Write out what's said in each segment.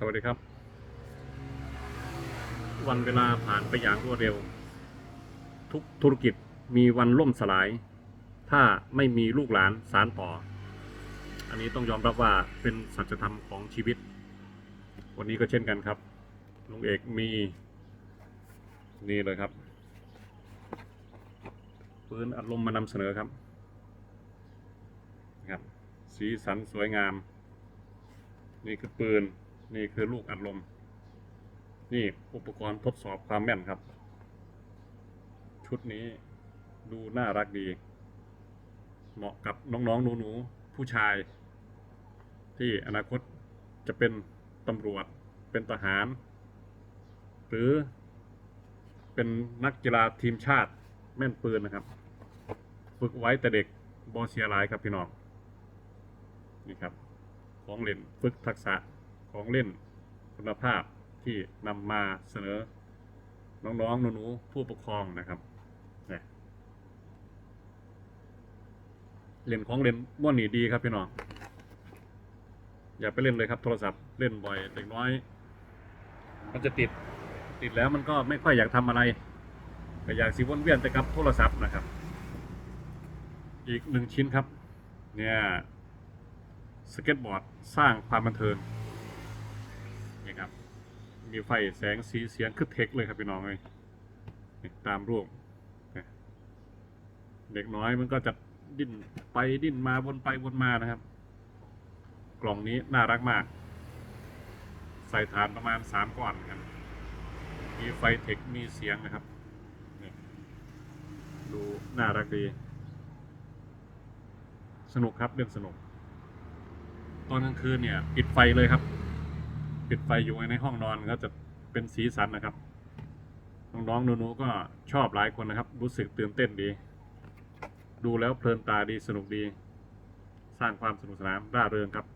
สวัสดีครับ วันเวลาผ่านไปอย่างรวดเร็ว ทุกธุรกิจมีวันล่มสลาย ถ้าไม่มีลูกหลานสารต่อ อันนี้ต้องยอมรับว่าเป็นสัจธรรมของชีวิต วันนี้ก็เช่นกันครับลุงเอกมี นี่เลยครับปืนอัดลมมานำเสนอครับครับ สีสันสวยงาม นี่คือปืน นี่คือลูกอัดลม นี่อุปกรณ์ทดสอบความแม่นครับ ชุดนี้ดูน่ารักดี เหมาะกับน้องๆหนูๆผู้ชาย ที่อนาคตจะเป็นตำรวจเป็นทหาร หรือเป็นนักกีฬาทีมชาติแม่นปืนนะครับ ฝึกไว้แต่เด็กบอเสียหลายครับพี่น้อง นี่ครับ ของเล่นฝึกทักษะ ของเล่นคุณภาพที่นำมาเสนอน้องๆหนูๆผู้ปกครองนะครับเนี่ยเล่นของเล่นม้วนนี่ดีครับพี่น้องอย่าไปเล่นเลยครับโทรศัพท์เล่นบ่อยเด็กน้อย มันจะติดติดแล้วมันก็ไม่ค่อยอยากทำอะไรแต่อยากสิวนเวียนแต่กับโทรศัพท์นะครับ อีกหนึ่งชิ้นครับ เนี่ยสเก็ตบอร์ดสร้างความบันเทิง นี่ครับ มีไฟแสงสีเสียงคือเทคเลยครับพี่น้องเลยตามรูปเด็กน้อยมันก็จะดิ้นไปดิ้นมาวนไปวนมานะครับ กล่องนี้น่ารักมาก ใส่ฐานประมาณสามก้อนครับมีไฟเทคมีเสียงนะครับดูน่ารักดี สนุกครับเรื่องสนุก ตอนกลางคืนเนี่ย ปิดไฟเลยครับ ปิดไฟอยู่ในห้องนอนก็จะเป็นสีสันนะครับ น้องๆหนูๆก็ชอบหลายคนนะครับ รู้สึกตื่นเต้นดี ดูแล้วเพลินตาดีสนุกดี สร้างความสนุกสนานร่าเริงครับ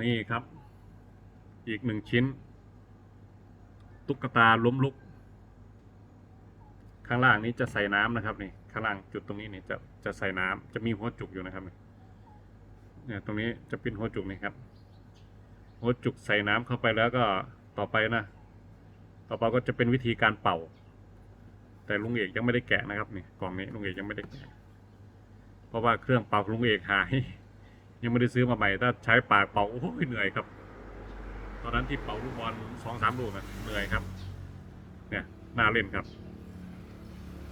นี่ครับ อีกหนึ่งชิ้น ตุ๊กตาล้มลุก ข้างล่างนี้จะใส่น้ำนะครับนี่ข้างล่างจุดตรงนี้นี่จะจะใส่น้ำจะมีหัวจุกอยู่นะครับ เนี่ยตรงนี้จะเป็นหัวจุกนี่ครับ หัวจุกใส่น้ำเข้าไปแล้วก็ต่อไปนะ ต่อไปก็จะเป็นวิธีการเป่า แต่ลุงเอกยังไม่ได้แกะนะครับนี่กล่องนี้ลุงเอกยังไม่ได้แกะ เพราะว่าเครื่องเป่าลุงเอกหาย ยังไม่ได้ซื้อมาใหม่ถ้าใช้ปากเป่าโอ้ยเหนื่อยครับ ตอนนั้นที่เป่าลูกบอลสองสามลูกนะเหนื่อยครับ เนี่ยน่าเล่นครับ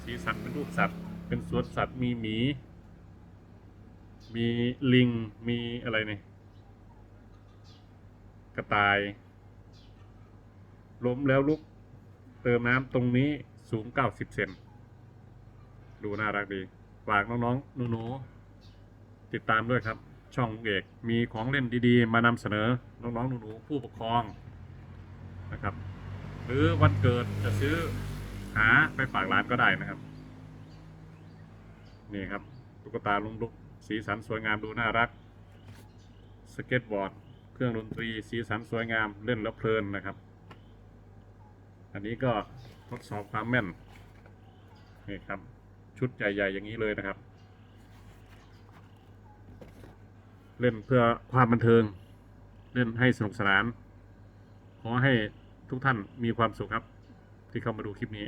สีสันเป็นรูปสัตว์ เป็นสวนสัตว์มีหมี มีลิง มีอะไรเนี่ยกระต่าย ล้มแล้วลุก เติมน้ำตรงนี้สูง 90 เซน ดูน่ารักดี ฝากน้องๆหนูๆติดตามด้วยครับ ช่องลุงเอก มีของเล่นดีๆ มานำเสนอ น้องๆหนูๆผู้ปกครองนะครับ หรือวันเกิดจะซื้อหาไปฝากร้านก็ได้นะครับ นี่ครับตุ๊กตาลุงลุก สีสันสวยงามดูน่ารัก สเก็ตบอร์ด เครื่องดนตรี สีสันสวยงามเล่นแล้วเพลินนะครับ อันนี้ก็ทดสอบความแม่นนี่ครับ ชุดใหญ่ ๆ อย่างนี้เลยนะครับ เล่นเพื่อความบันเทิง เล่นให้สนุกสนาน ขอให้ทุกท่านมีความสุขครับ ที่เข้ามาดูคลิปนี้